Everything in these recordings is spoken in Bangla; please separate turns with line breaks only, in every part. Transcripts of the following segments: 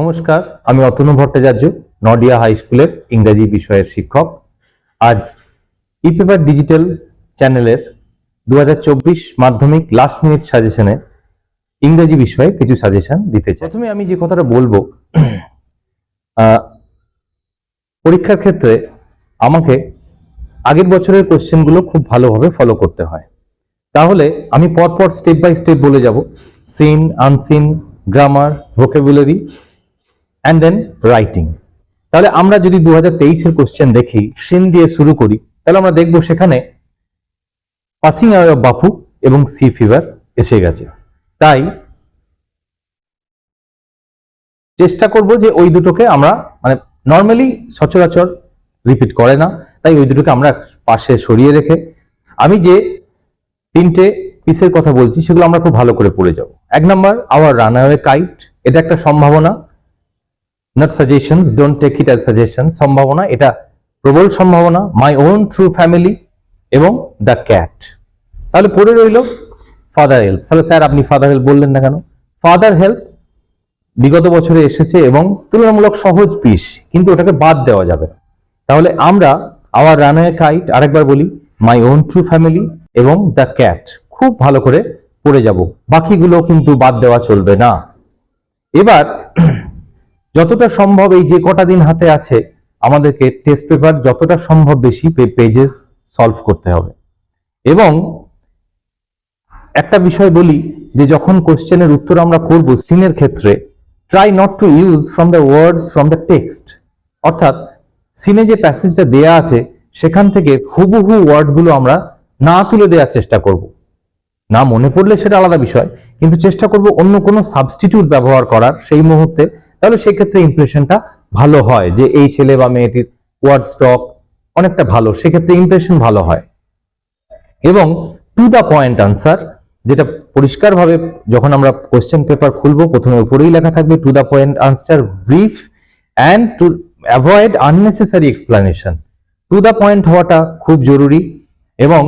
নমস্কার, আমি অতনু ভট্টাচার্য, নডিয়া হাই স্কুলের ইংরেজি বিষয়ের শিক্ষক। আজ ই পেপার ডিজিটাল চ্যানেলের দু মাধ্যমিক লাস্ট মিনিট সাজেশনে ইংরেজি বিষয়ে কিছু সাজেশন দিতে চাই। প্রথমে আমি যে কথাটা বলব পরীক্ষার ক্ষেত্রে আমাকে আগের বছরের কোশ্চেনগুলো খুব ভালোভাবে ফলো করতে হয়। তাহলে আমি পরপর স্টেপ বাই স্টেপ বলে যাব। Seen unseen grammar vocabulary and then writing তাহলে আমরা যদি দু হাজার তেইশের কোশ্চেন দেখি, সিন দিয়ে শুরু করি, তাহলে আমরা দেখব সেখানে পাসিং আওয়ে অফ বাপু এবং সি ফিভার এসে গেছে। তাই চেষ্টা করব যে ওই দুটোকে আমরা মানে নর্মালি সচরাচর রিপিট করে না, তাই ওই দুটোকে আমরা পাশে সরিয়ে রেখে, আমি যে তিনটে পিসের কথা বলছি, সেগুলো আমরা খুব ভালো করে পড়ে যাব। এক নাম্বার আওয়ার রানওয়ে কাইট এটা একটা সম্ভাবনা। Not suggestions don't take it as suggestion সম্ভাবনা, এটা প্রবল সম্ভাবনা মাই ওন ট্রু ফ্যামিলি এবং দ্য ক্যাট তাহলে পড়ে রইল ফাদার হেল্প তাহলে স্যার আপনি ফাদার হেল্প বললেন না কেন? ফাদার হেল্প বিগত বছরে এসেছে এবং তুলনামূলক সহজ পিস কিন্তু ওটাকে বাদ দেওয়া যাবে তাহলে আমরা আওয়ার রানওয়ে কাইট আরেকবার বলি মাই ওন ট্রু ফ্যামিলি এবং দ্য ক্যাট খুব ভালো করে পড়ে যাব। বাকিগুলো কিন্তু বাদ দেওয়া চলবে না। এবার যতটা সম্ভব এই যে কটা দিন হাতে আছে, আমাদেরকে টেস্ট পেপার যতটা সম্ভব বেশি পেজেস সলভ করতে হবে। এবং একটা বিষয় বলি যে যখন কোশ্চেনের উত্তর আমরা করব সিনের ক্ষেত্রে try not to use from the words from the text অর্থাৎ সিনে যে প্যাসেজটা দেয়া আছে, সেখান থেকে হুবহু ওয়ার্ডগুলো আমরা না তুলে দেওয়ার চেষ্টা করব। না মনে পড়লে সেটা আলাদা বিষয়, কিন্তু চেষ্টা করব অন্য কোনো সাবস্টিটিউট ব্যবহার করার সেই মুহূর্তে তাহলে সেক্ষেত্রে ইমপ্রেশনটা ভালো হয় যে এই ছেলে বা মেয়েটির ওয়ার্ড স্টক অনেকটা ভালো, সেক্ষেত্রে ইমপ্রেশন ভালো হয়। এবং টু দ্য পয়েন্ট আনসার যেটা পরিষ্কারভাবে যখন আমরা কোশ্চেন পেপার খুলবো, প্রথমে উপরেই লেখা থাকবে to the point answer brief and to avoid unnecessary explanation to the point হওয়াটা খুব জরুরি এবং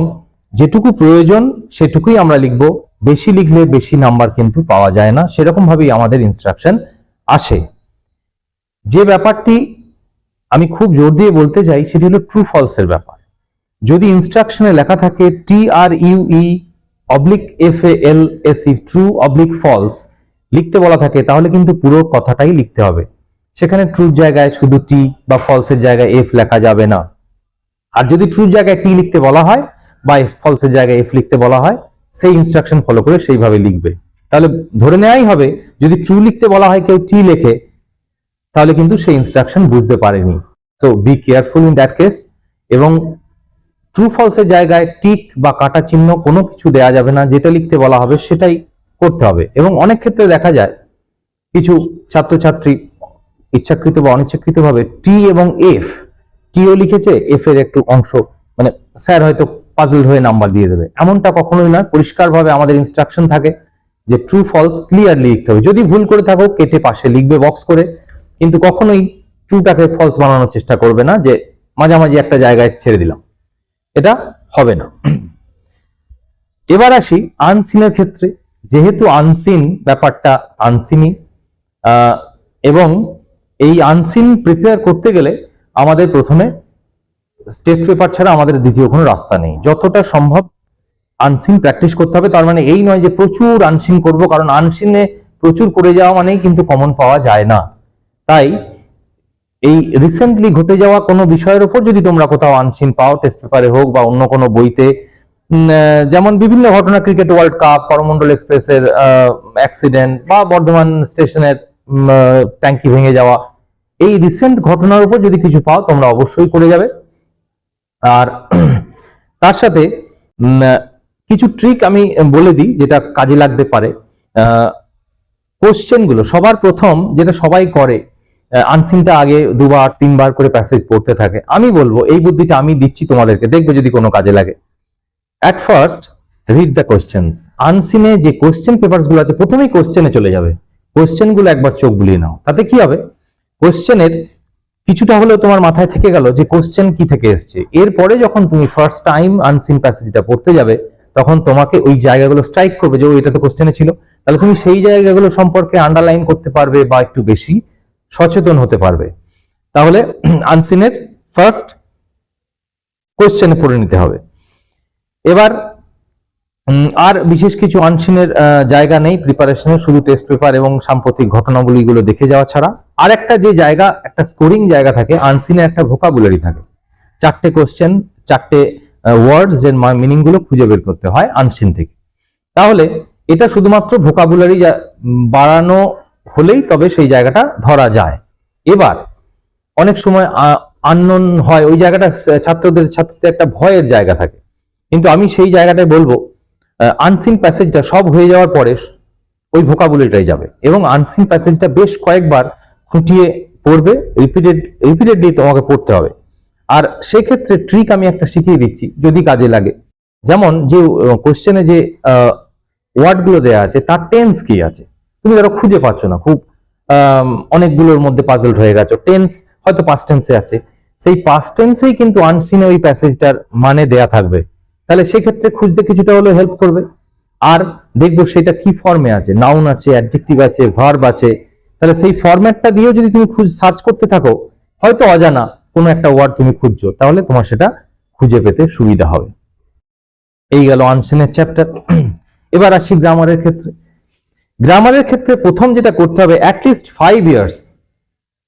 যেটুকু প্রয়োজন সেটুকুই আমরা লিখব। বেশি লিখলে বেশি নাম্বার কিন্তু পাওয়া যায় না। সেরকমভাবেই আমাদের ইনস্ট্রাকশন আসে। যে ব্যাপারটি আমি খুব জোর দিয়ে বলতে চাই, সেটি হলো ট্রু ফলসের ব্যাপার। যদি ইনস্ট্রাকশনে লেখা থাকে T R U E oblique F A L S E true oblique false লিখতে বলা থাকে, তাহলে কিন্তু পুরো কথাটাই লিখতে হবে। সেখানে ট্রুর জায়গায় শুধু টি বা ফলসের জায়গায় এফ লেখা যাবে না। আর যদি ট্রুর জায়গায় টি লিখতে বলা হয় বা ফলসের জায়গায় এফ লিখতে বলা হয়, সেই ইনস্ট্রাকশন ফলো করে সেইভাবে লিখবে। তাহলে ধরে নেওয়াই হবে, যদি ট্রু লিখতে বলা হয় কেউ টি লেখে, তাহলে কিন্তু সেই ইনস্ট্রাকশন বুঝতে পারেনি। So be careful in that case এবং ট্রু ফলসের জায়গায় টিক বা কাটা চিহ্ন কোনো কিছু দেয়া যাবে না, যেটা লিখতে বলা হবে সেটাই করতে হবে। এবং অনেক ক্ষেত্রে দেখা যায়, কিছু ছাত্রছাত্রী ইচ্ছাকৃত বা অনিচ্ছাকৃত ভাবে টি এবং এফ টিও লিখেছে এফ এর একটু অংশ মানে স্যার হয়তো পাজল হয়ে নাম্বার দিয়ে দেবে। এমনটা কখনোই নয়, পরিষ্কারভাবে আমাদের ইনস্ট্রাকশন থাকে। যে ট্রু ফলস ক্লিয়ারলি লিখতে হবে। যদি ভুল করে থাকো, কেটে পাশে লিখবে বক্স করে। কিন্তু কখনোই ট্রুটাকে ফলস বানানোর চেষ্টা করবে না, যে মাঝামাঝি একটা জায়গায় ছেড়ে দিলাম। এটা হবে না। এবার আসি আনসিনের ক্ষেত্রে। যেহেতু আনসিন ব্যাপারটা আনসিনই এবং এই আনসিন প্রিপেয়ার করতে গেলে আমাদের প্রথমে টেস্ট পেপার ছাড়া আমাদের দ্বিতীয় কোনো রাস্তা নেই। যতটা সম্ভব আনসিন প্র্যাকটিস করতে হবে। তার মানে এই নয় যে প্রচুর আনসিন করব, কারণ আনসিনে প্রচুর করে যাওয়া মানেই কিন্তু কমন পাওয়া যায় না। তাই এই রিসেন্টলি ঘটে যাওয়া কোনো বিষয়ের উপর যদি তোমরা কোথাও আনসিন পাও টেস্ট পেপারে হোক বা অন্য কোনো বইতে যেমন বিভিন্ন ঘটনা ক্রিকেট ওয়ার্ল্ড কাপ করমন্ডল এক্সপ্রেসের অ্যাক্সিডেন্ট বা বর্ধমান স্টেশনের ট্যাঙ্কি ভেঙে যাওয়া, এই রিসেন্ট ঘটনার উপর যদি কিছু পাও, তোমরা অবশ্যই করে যাবে। আর তার সাথে কিছু ট্রিক আমি বলে দিই যেটা কাজে লাগতে পারে। কোশ্চেনগুলো, সবার প্রথম যেটা সবাই করে আনসিনটা আগে দুবার, তিনবার করে প্যাসেজ পড়তে থাকে। আমি বলব, এই বুদ্ধিটা আমি দিচ্ছি তোমাদেরকে, দেখবে যদি কোনো কাজে লাগে। At first read the questions আনসিনে যে কোশ্চেন পেপারসগুলো আছে, প্রথমেই কোশ্চেনে চলে যাবে। কোশ্চেনগুলো একবার চোখ বুলিয়ে নাও। তাতে কি হবে? কোশ্চেনের কিছুটা হলেও তোমার মাথায় থেকে গেল যে কোশ্চেন কি থেকে এসছে। এরপরে যখন তুমি ফার্স্ট টাইম আনসিন প্যাসেজটা পড়তে যাবে তখন তোমাকে ওই জায়গাগুলো স্ট্রাইক করবে, যে এটা তো কোশ্চেনে ছিল। তাহলে তুমি সেই জায়গাগুলো সম্পর্কে আন্ডারলাইন করতে পারবে বা একটু বেশি সচেতন হতে পারবে। তাহলে আনসিনের ফার্স্ট কোশ্চেনে পড়ে নিতে হবে। এবার আর বিশেষ কিছু আনসিনের জায়গা নেই প্রিপারেশনের শুধু টেস্ট পেপার এবং সাম্প্রতিক ঘটনাবলীগুলো দেখে যাওয়া ছাড়া। আর একটা যে জায়গা, একটা স্কোরিং জায়গা থাকে আনসিনে একটা ভোকাবুলারি থাকে। চারটে কোশ্চেন চারটে ওয়ার্ডস এর মিনিংগুলো খুঁজে বের করতে হয় আনসিন থেকে। তাহলে এটা শুধুমাত্র ভোকাবুলারি বাড়ানো হলেই তবে সেই জায়গাটা ধরা যায়। এবার অনেক সময় আননোন হয়, ওই জায়গাটা ছাত্রদের, ছাত্রীদের একটা ভয়ের জায়গা থাকে। কিন্তু আমি সেই জায়গাটায় বলব আনসিন প্যাসেজটা সব হয়ে যাওয়ার পরে ওই ভোকাবুলারিটাই যাবে এবং আনসিন প্যাসেজটা বেশ কয়েকবার খুঁটিয়ে পড়বে রিপিটেড রিপিটেডলি তোমাকে পড়তে হবে। আর সেক্ষেত্রে ট্রিক আমি একটা শিখিয়ে দিচ্ছি, যদি কাজে লাগে। যেমন যে কোশ্চেনে যে ওয়ার্ডগুলো দেয়া আছে, তার টেন্স কি আছে? তুমি ধরো খুঁজে পাচ্ছ না, খুব অনেকগুলোর মধ্যে পাজলড হয়ে গেছো। টেন্স হয়তো পাস্ট টেন্সে আছে। সেই পাস্ট টেন্সেই কিন্তু আনসিনে ওই প্যাসেজটার মানে দেয়া থাকবে। তাহলে সেক্ষেত্রে খুঁজতে কিছুটা হলেও হেল্প করবে। আর দেখব সেটা কি ফর্মে আছে? নাউন আছে অ্যাডজেক্টিভ আছে ভার্ব আছে। তাহলে সেই ফর্ম্যাটটা দিয়েও যদি তুমি খুঁজ সার্চ করতে থাকো, হয়তো অজানা কোনো একটা ওয়ার্ড তুমি খুঁজছো, তাহলে তোমার সেটা খুঁজে পেতে সুবিধা হবে। এই গেল আনসেনের চ্যাপ্টার এবার আসি গ্রামারের ক্ষেত্রে। গ্রামারের ক্ষেত্রে প্রথম যেটা করতে হবে অ্যাটলিস্ট ফাইভ ইয়ার্স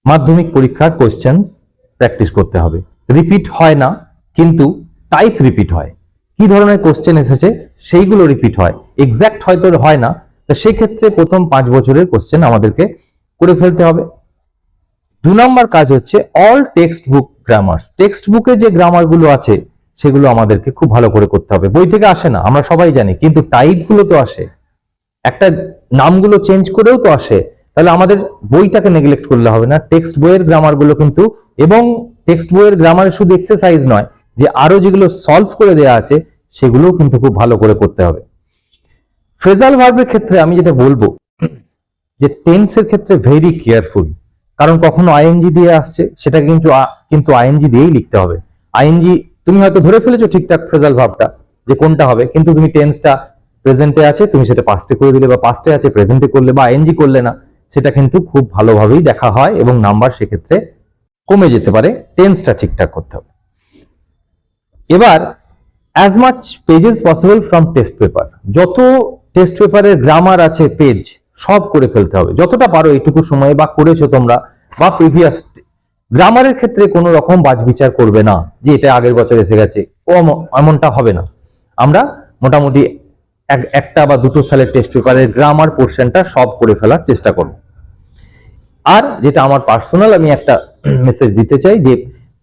মাধ্যমিক পরীক্ষার কোশ্চেন্স প্র্যাকটিস করতে হবে। রিপিট হয় না, কিন্তু টাইপ রিপিট হয়। কি ধরনের কোশ্চেন এসেছে, সেইগুলো রিপিট হয়। এক্সাক্ট হয়তো হয় না, তো সেই ক্ষেত্রে প্রথম পাঁচ বছরের কোশ্চেন আমাদেরকে করে ফেলতে হবে। দু নম্বর কাজ হচ্ছে all text book grammars text বুকে যে গ্রামারগুলো আছে, সেগুলো আমাদেরকে খুব ভালো করে করতে হবে। বই থেকে আসে না, আমরা সবাই জানি, কিন্তু টাইপগুলো তো আসে। একটা নামগুলো চেঞ্জ করেও তো আসে। তাহলে আমাদের বইটাকে নেগলেক্ট করলে হবে না। টেক্সট বইয়ের গ্রামারগুলো কিন্তু, এবং টেক্সট বইয়ের গ্রামারে শুধু এক্সারসাইজ নয়, যে আরও যেগুলো সলভ করে দেয়া আছে, সেগুলোও কিন্তু খুব ভালো করে করতে হবে। ফ্রেজাল ভার্বের ক্ষেত্রে আমি যেটা বলব, যে টেন্সের ক্ষেত্রে ভেরি কেয়ারফুল কারণ কখনো আইএনজি দিয়ে আসছে সেটা কিন্তু কিন্তু আইএনজি দিয়েই লিখতে হবে। আইএনজি, তুমি হয়তো ধরে ফেলেছো ঠিকঠাক ফ্রেজাল ভাবটা, যে কোনটা হবে, কিন্তু তুমি টেন্সটা প্রেজেন্টে আছে, তুমি সেটা পাস্টে করে দিলে বা পাস্টে আছে প্রেজেন্টে করলে বা আইএনজি করলে না, সেটা কিন্তু খুব ভালোভাবেই দেখা হয় এবং নাম্বার সেক্ষেত্রে কমে যেতে পারে, টেন্সটা ঠিকঠাক করতে হবে। এবার as much pages possible from test paper যত টেস্ট পেপারের গ্রামার আছে পেজ সব করে ফেলতে হবে। যতটা পারো এইটুকু সময়ে বা করেছ তোমরা বা প্রিভিয়াস গ্রামারের ক্ষেত্রে কোনো রকম বাজবিচার করবে না যে এটা আগের বছর এসে গেছে। ও এমনটা হবে না। আমরা মোটামুটি এক- একটা বা দুটো সালের টেস্ট পেপারের গ্রামার পোর্শনটা সব করে ফেলার চেষ্টা করব। আর যেটা আমার পার্সোনাল আমি একটা মেসেজ দিতে চাই যে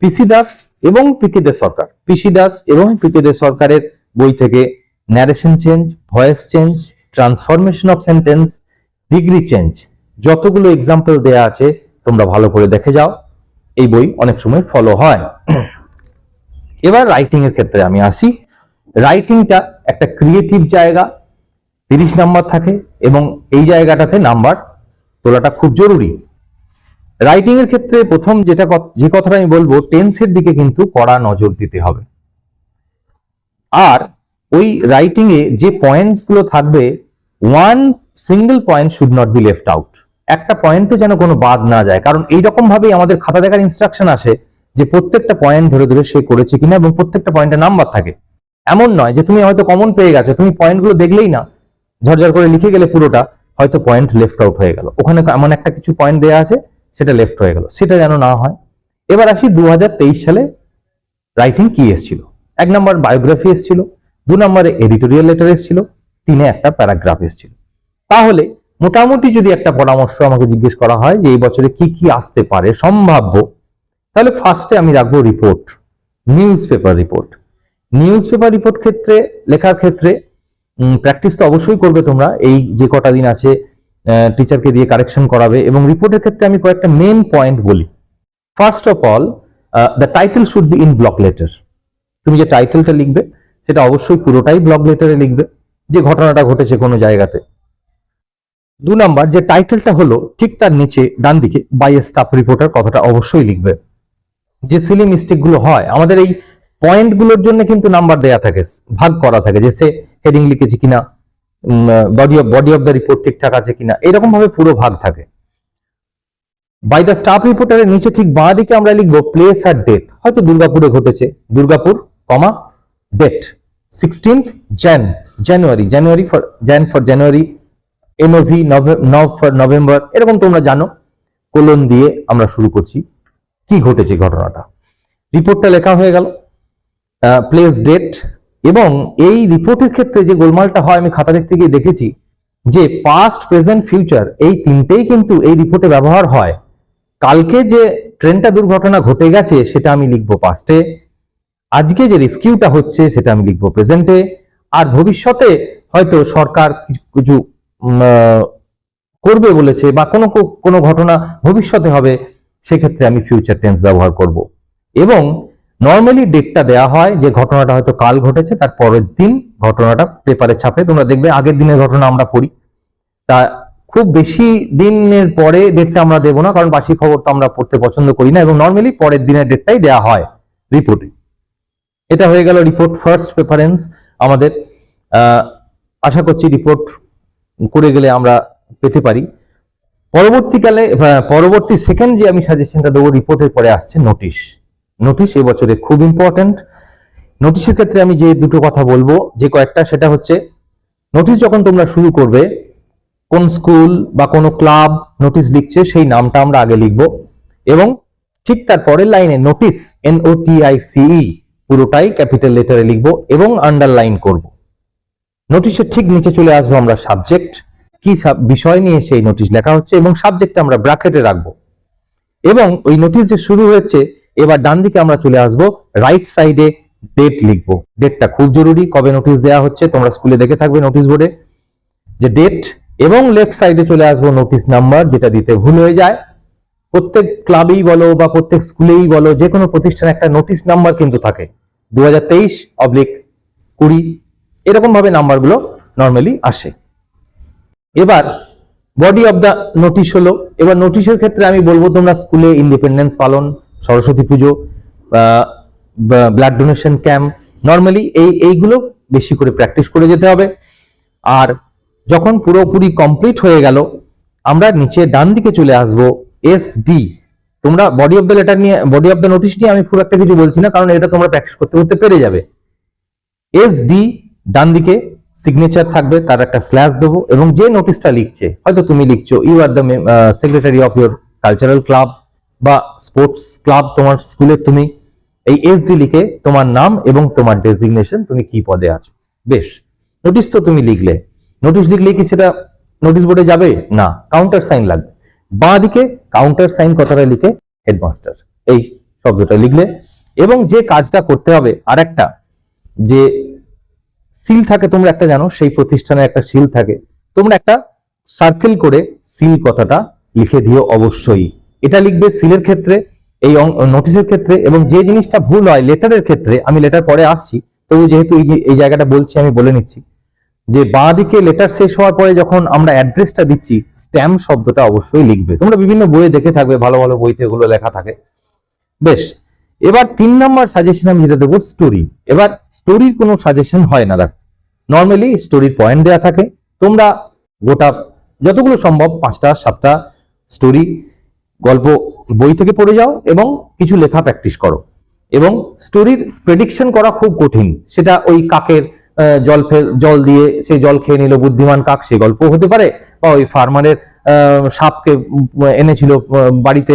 পিসি দাস এবং পিকে দে সরকার পিসি দাস এবং পিকে দে সরকারের বই থেকে narration change voice change transformation of sentence degree change যতগুলো এক্সাম্পল দেয়া আছে, তোমরা ভালো করে দেখে যাও। এই বই অনেক সময় ফলো হয়। এবার রাইটিং এর ক্ষেত্রে আমি আসি। রাইটিংটা একটা ক্রিয়েটিভ জায়গা, তিরিশ নাম্বার থাকে এবং এই জায়গাটাতে নাম্বার তোলাটা খুব জরুরি। রাইটিং এর ক্ষেত্রে প্রথম যেটা যে কথাটা আমি বলব টেন্সের দিকে কিন্তু কড়া নজর দিতে হবে। আর ওই রাইটিং এ যে পয়েন্টসগুলো থাকবে one single point should not be left out একটা পয়েন্টে যেন কোনো বাদ না যায়। কারণ এইরকম ভাবেই আমাদের খাতা দেখার ইনস্ট্রাকশন আসে যে প্রত্যেকটা পয়েন্ট ধরে ধরে সে করেছে কিনা এবং প্রত্যেকটা পয়েন্টে নাম্বার থাকে। এমন নয় যে তুমি হয়তো কমন পেয়ে গেছো, তুমি পয়েন্টগুলো দেখলেই না। ঝরঝর করে লিখে গেলে পুরোটা হয়তো পয়েন্ট লেফট আউট হয়ে গেল। ওখানে এমন একটা কিছু পয়েন্ট দেওয়া আছে, সেটা লেফট হয়ে গেল। সেটা যেন না হয়। এবার আসি দু হাজার তেইশ সালে রাইটিং কি এসেছিল? এক নম্বর বায়োগ্রাফি এসেছিল, দু নম্বরে এডিটোরিয়াল লেটার এসেছিল, তিনে একটা প্যারাগ্রাফ এসেছিল। তাহলে মোটামুটি যদি একটা পরামর্শ আমাকে জিজ্ঞেস করা হয় যে এই বছরে কি কি আসতে পারে, সম্ভাব্য, তাহলে ফার্স্টে আমি রাখব report newspaper report newspaper report ক্ষেত্রে, লেখার ক্ষেত্রে প্র্যাকটিস তো অবশ্যই করবে তোমরা, এই যে কটা দিন আছে টিচারকে দিয়ে কারেকশন করাবে এবং রিপোর্টের ক্ষেত্রে আমি কয়েকটা মেন পয়েন্ট বলি। First of all the title should be in block letter তুমি যে টাইটেলটা লিখবে, সেটা অবশ্যই পুরোটাই ব্লক লেটারে লিখবে, যে ঘটনাটা ঘটেছে কোনো জায়গাতে। দু নাম্বার, যে টাইটেলটা হলো ঠিক তার নিচে ডান দিকে বাই স্টাফ রিপোর্টার কথাটা অবশ্যই লিখবে। যে সিলি মিস্টেকগুলো হয়, আমাদের এই পয়েন্টগুলোর জন্য কিন্তু নাম্বার দেয়া থাকে, ভাগ করা থাকে, যে সে হেডিং লিখেছে কিনা body of body of the report ঠিকঠাক আছে কিনা এরকম ভাবে পুরো ভাগ থাকে। বাই দ্য স্টাফ রিপোর্টারের নিচে ঠিক বাঁ দিকে আমরা লিখব প্লেস আর ডেট হয়তো দুর্গাপুরে ঘটেছে, Durgapur, comma date sixteenth Jan January January for Jan for January N O V Nov November এরকম তোমরা জানো। কোলন দিয়ে আমরা শুরু করছি। কি ঘটেছে ঘটনাটা? রিপোর্টটা লেখা হয়ে গেল প্লেস ডেট এবং এই রিপোর্টের ক্ষেত্রে যে গোলমালটা হয়, আমি খাতা দেখতে গিয়ে দেখেছি যে পাস্ট প্রেজেন্ট ফিউচার এই তিনটেই কিন্তু এই রিপোর্টে ব্যবহার হয়। কালকে যে ট্রেনটা দুর্ঘটনা ঘটে গেছে, সেটা আমি লিখব পাস্টে আজকে যে রেস্কিউটা হচ্ছে, সেটা আমি লিখব প্রেজেন্টে আর ভবিষ্যতে হয়তো সরকার কিছু করবে বলেছে বা কোনো কোনো ঘটনা ভবিষ্যতে হবে, সেক্ষেত্রে আমি ফিউচার টেন্স ব্যবহার করব। এবং নর্মালি ডেটটা দেয়া হয় যে ঘটনাটা হয়তো কাল ঘটেছে, তার পরের দিন ঘটনাটা পেপারে ছাপে। তোমরা দেখবে আগের দিনের ঘটনা আমরা পড়ি। তা খুব বেশি দিনের পরে ডেটটা আমরা দেবো না, কারণ বাসি খবর তো আমরা পড়তে পছন্দ করি না, এবং নর্মালি পরের দিনের ডেটটাই দেয়া হয় রিপোর্টে এটা হয়ে গেল রিপোর্ট ফার্স্ট প্রেফারেন্স আমাদের। আশা করছি রিপোর্ট করে গেলে আমরা পেতে পারি। পরবর্তীকালে পরবর্তী সেকেন্ড যে আমি সাজেশনটা দেবো রিপোর্টের পরে আসছে নোটিশ নোটিশ এবছরে খুব ইম্পর্ট্যান্ট নোটিশের ক্ষেত্রে আমি যে দুটো কথা বলব, যে কয়েকটা, সেটা হচ্ছে নোটিশ যখন তোমরা শুরু করবে, কোন স্কুল বা কোনো ক্লাব নোটিশ লিখছে, সেই নামটা আমরা আগে লিখব। এবং ঠিক তার পরের লাইনে notice N O T I C E পুরোটাই ক্যাপিটাল লেটারে লিখব এবং আন্ডারলাইন করব। নোটিশের ঠিক নিচে চলে আসব আমরা সাবজেক্ট কি বিষয় নিয়ে সেই নোটিশ লেখা হচ্ছে এবং সাবজেক্ট আমরা ব্র্যাকেটে রাখব। এবং ওই নোটিশ যে শুরু হয়েছে, এবার ডান দিকে আমরা চলে আসব রাইট সাইডে ডেট লিখব। ডেটটা খুব জরুরি, কবে নোটিশ দেওয়া হচ্ছে, তোমরা স্কুলে দেখে থাকবে নোটিশ বোর্ডে যে ডেট এবং লেফট সাইডে চলে আসব নোটিশ নাম্বার যেটা দিতে ভুল হয়ে যায়। প্রত্যেক ক্লাবেই বলো বা প্রত্যেক স্কুলেই বলো যে কোনো প্রতিষ্ঠানে একটা নোটিশ নাম্বার কিন্তু থাকে। দু হাজার তেইশ অবলিক কুড়ি এরকম ভাবে নাম্বারগুলো নর্মালি আসে। এবার বডি অফ দ্য নোটিশ হলো। এবার নোটিশের ক্ষেত্রে আমি বলব, তোমরা স্কুলে ইন্ডিপেন্ডেন্স পালন, সরস্বতী পুজো ব্লাড ডোনেশন ক্যাম্প নর্মালি এই, এইগুলো বেশি করে প্র্যাকটিস করে যেতে হবে। আর যখন পুরোপুরি কমপ্লিট হয়ে গেল, আমরা নিচে ডান দিকে চলে আসব এস ডি তোমরা বডি অফ দ্য লেটার নিয়ে বডি অফ দ্য নোটিশ নিয়ে আমি খুব একটা কিছু বলছি না, কারণ এটা তোমরা প্র্যাকটিস করতে করতে পেরে যাবে। এস ডি ডান দিকে সিগনেচার থাকবে, তার একটা স্ল্যাশ দেবো এবং যে নোটিশটা লিখছে, হয়তো তুমি লিখছো you are the secretary of your cultural club বা স্পোর্টস ক্লাব তোমার স্কুলের তুমি। এই এস ডি লিখে তোমার নাম এবং তোমার ডেজিগনেশন তুমি কি পদে আছো। বেশ নোটিশ তো তুমি লিখলে। নোটিশ লিখলে কি সেটা নোটিশ বোর্ডে যাবে? না কাউন্টার সাইন লাগবে। বাঁ দিকে কাউন্টার সাইন কথাটা লিখে হেডমাস্টার এই শব্দটা লিখলে। এবং যে কাজটা করতে হবে আর একটা যে সিল থাকে, তোমরা একটা জানো, সেই প্রতিষ্ঠানে একটা সিল থাকে। তোমরা একটা সার্কেল করে সিল কথাটা লিখে দিও অবশ্যই। এটা লিখবে সিলের ক্ষেত্রে, এই নোটিশের ক্ষেত্রে, এবং যে জিনিসটা ভুল হয় লেটারের ক্ষেত্রে, আমি লেটার পরে আসছি, তবু যেহেতু এই যে, এই জায়গাটা বলছি, আমি বলে নিচ্ছি। যে বাঁ দিকে লেটার শেষ হওয়ার পরে যখন আমরা অ্যাড্রেসটা দিচ্ছি স্ট্যাম্প শব্দটা অবশ্যই লিখবে। তোমরা বিভিন্ন বইয়ে দেখে থাকবে, ভালো ভালো বইতে এগুলো লেখা থাকে। বেশ এবার তিন নম্বর সাজেশন আমি যেটা দেবো স্টোরি এবার স্টোরির কোনো সাজেশন হয় না, দেখো। নর্মালি স্টোরির পয়েন্ট দেওয়া থাকে। তোমরা গোটা যতগুলো সম্ভব পাঁচটা, সাতটা স্টোরি গল্প বই থেকে পড়ে যাও এবং কিছু লেখা প্র্যাকটিস করো। এবং স্টোরির প্রেডিকশন করা খুব কঠিন। সেটা ওই কাকের জল জল দিয়ে সেই জল খেয়ে নিল, বুদ্ধিমান কাক, সে গল্প হতে পারে। বা ওই ফার্মারের সাপকে এনেছিল বাড়িতে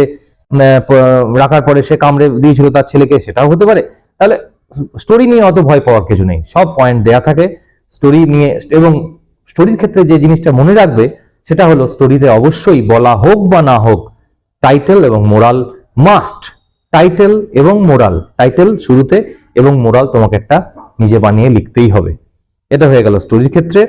রাখার পরে সে কামড়ে দিয়েছিল তার ছেলেকে, সেটাও হতে পারে। তাহলে স্টোরি নিয়ে অত ভয় পাওয়ার কিছু নেই। সব পয়েন্ট দেয়া থাকে। স্টোরি নিয়ে, এবং স্টোরির ক্ষেত্রে যে জিনিসটা মনে রাখবে, সেটা হলো স্টোরিতে অবশ্যই বলা হোক বা না হোক টাইটেল এবং মোরাল মাস্ট টাইটেল এবং মোরাল টাইটেল শুরুতে এবং মোরাল তোমাকে একটা নিজে বানিয়ে লিখতেই হবে। এটা হয়ে গেল স্টোরির ক্ষেত্রে।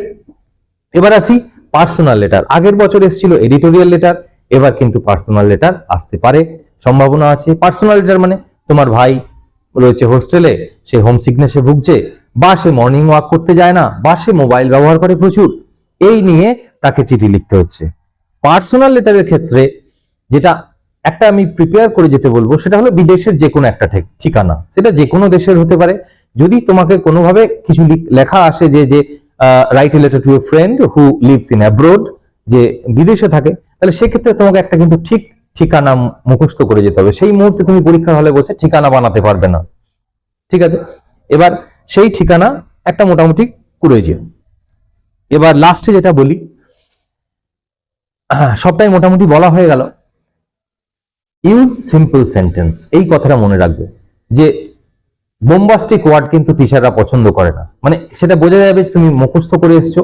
এবার আসি পার্সোনাল লেটার আগের বছর এসেছিল এডিটোরিয়াল লেটার এবার কিন্তু পার্সোনাল লেটার আসতে পারে। সম্ভাবনা আছে। পার্সোনাল লেটার মানে তোমার ভাই রয়েছে হোস্টেলে সে হোম সিকনেসে ভুগছে, বা সে মর্নিং ওয়াক করতে যায় না, বা সে মোবাইল ব্যবহার করে প্রচুর। এই নিয়ে তাকে চিঠি লিখতে হচ্ছে। পার্সোনাল লেটারের ক্ষেত্রে যেটা একটা আমি প্রিপেয়ার করে যেতে বলব, সেটা হলো বিদেশের যে কোনো একটা ঠিক- ঠিকানা। সেটা যে কোনো দেশের হতে পারে। যদি তোমাকে কোনোভাবে কিছু লেখা আসে যে যে write a letter to a friend who lives in abroad যে বিদেশে থাকে, তাহলে সেক্ষেত্রে তোমাকে একটা কিন্তু ঠিক ঠিকানা মুখস্থ করে যেতে হবে। সেই মুহূর্তে তুমি পরীক্ষার হলে বসে ঠিকানা বানাতে পারবে না। ঠিক আছে? এবার সেই ঠিকানা একটা মোটামুটি কুড়েছে এবার লাস্টে যেটা বলি সবটাই মোটামুটি বলা হয়ে গেল। ইউজ সিম্পল সেন্টেন্স এই কথাটা মনে রাখবে যে বোম্বাস্টিক ওয়ার্ড কিন্তু টিচাররা পছন্দ করে না। মানে সেটা বোঝা যাবে তুমি মুখস্থ করে এসছো।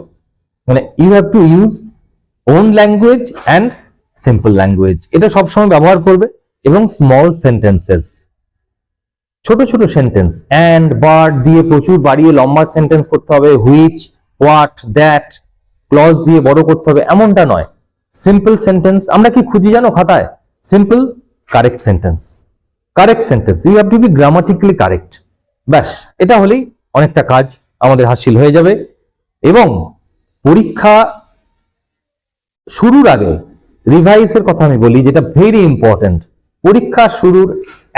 মানে you have to use own language and simple language এটা সবসময় ব্যবহার করবে এবং স্মল সেন্টেন্সেস ছোট ছোট সেন্টেন্স অ্যান্ড বার্ড দিয়ে প্রচুর বাড়িয়ে লম্বা সেন্টেন্স করতে হবে হুইচ হোয়াট দ্যাট ক্লজ দিয়ে বড় করতে হবে, এমনটা নয়। সিম্পল সেন্টেন্স আমরা কি খুঁজি জানো খাতায়? Simple correct sentence correct sentence you have to be grammatically correct ব্যাস, এটা হলেই অনেকটা কাজ, আমাদের হাসিল হয়ে যাবে। এবং পরীক্ষা শুরুর আগে রিভাইসের কথা আমি বলি, যেটা ভেরি ইম্পর্টেন্ট পরীক্ষা শুরুর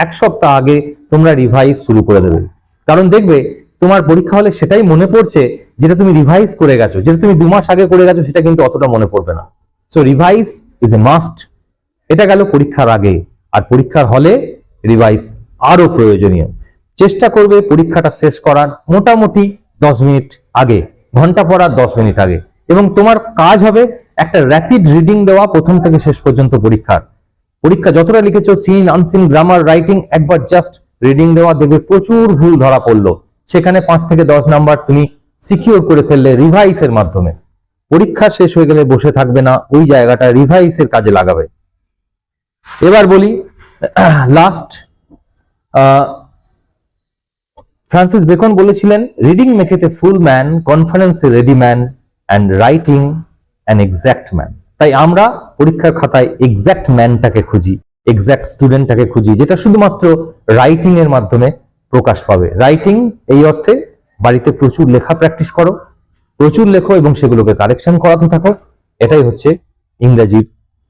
এক সপ্তাহ আগে তোমরা রিভাইজ শুরু করে দেবে। কারণ দেখবে, তোমার পরীক্ষা হলে সেটাই মনে পড়ছে যেটা তুমি রিভাইজ করে গেছো। যেটা তুমি দু মাস আগে করে গেছো, সেটা কিন্তু অতটা মনে পড়বে না। So revise is a must এটা গেল পরীক্ষার আগে। আর পরীক্ষার হলে রিভাইজ আরও প্রয়োজনীয়। চেষ্টা করবে পরীক্ষাটা শেষ করার মোটামুটি দশ মিনিট আগে, ঘণ্টা পড়ার দশ মিনিট আগে। এবং তোমার কাজ হবে একটা র্যাপিড রিডিং দেওয়া প্রথম থেকে শেষ পর্যন্ত পরীক্ষার। পরীক্ষা যতটা লিখেছো সিন আনসিন গ্রামার রাইটিং একবার জাস্ট রিডিং দেওয়া, দেখবে প্রচুর ভুল ধরা পড়ল। সেখানে পাঁচ থেকে দশ নাম্বার তুমি সিকিউর করে ফেললে রিভাইসের মাধ্যমে। পরীক্ষা শেষ হয়ে গেলে বসে থাকবে না, ওই জায়গাটা রিভাইসের কাজে লাগাবে। এবার বলি লাস্ট ফ্রান্সিস বেকন বলেছিলেন reading maketh a full man conference a ready man and writing an exact man তাই আমরা পরীক্ষার খাতায় এক্স্যাক্ট ম্যানটাকে খুঁজি এক্স্যাক্ট স্টুডেন্টটাকে খুঁজি, যেটা শুধুমাত্র রাইটিং এর মাধ্যমে প্রকাশ পাবে। রাইটিং এই অর্থে বাড়িতে প্রচুর লেখা প্র্যাকটিস করো, প্রচুর লেখো এবং সেগুলোকে কারেকশন করাতে থাকো। এটাই হচ্ছে ইংরেজির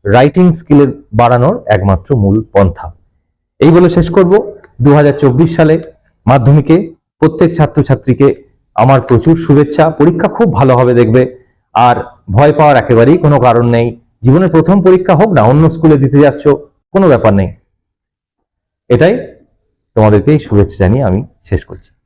রাইটিং স্কিলের বাড়ানোর একমাত্র মূল পন্থা। এই বলে শেষ করব। দু হাজার চব্বিশ সালে মাধ্যমিকে প্রত্যেক ছাত্রছাত্রীকে আমার প্রচুর শুভেচ্ছা। পরীক্ষা খুব ভালো হবে দেখবে। আর ভয় পাওয়ার একেবারেই কোনো কারণ নেই। জীবনের প্রথম পরীক্ষা হোক না, অন্য স্কুলে দিতে যাচ্ছ, কোনো ব্যাপার নেই। এটাই তোমাদেরকে শুভেচ্ছা জানিয়ে আমি শেষ করছি।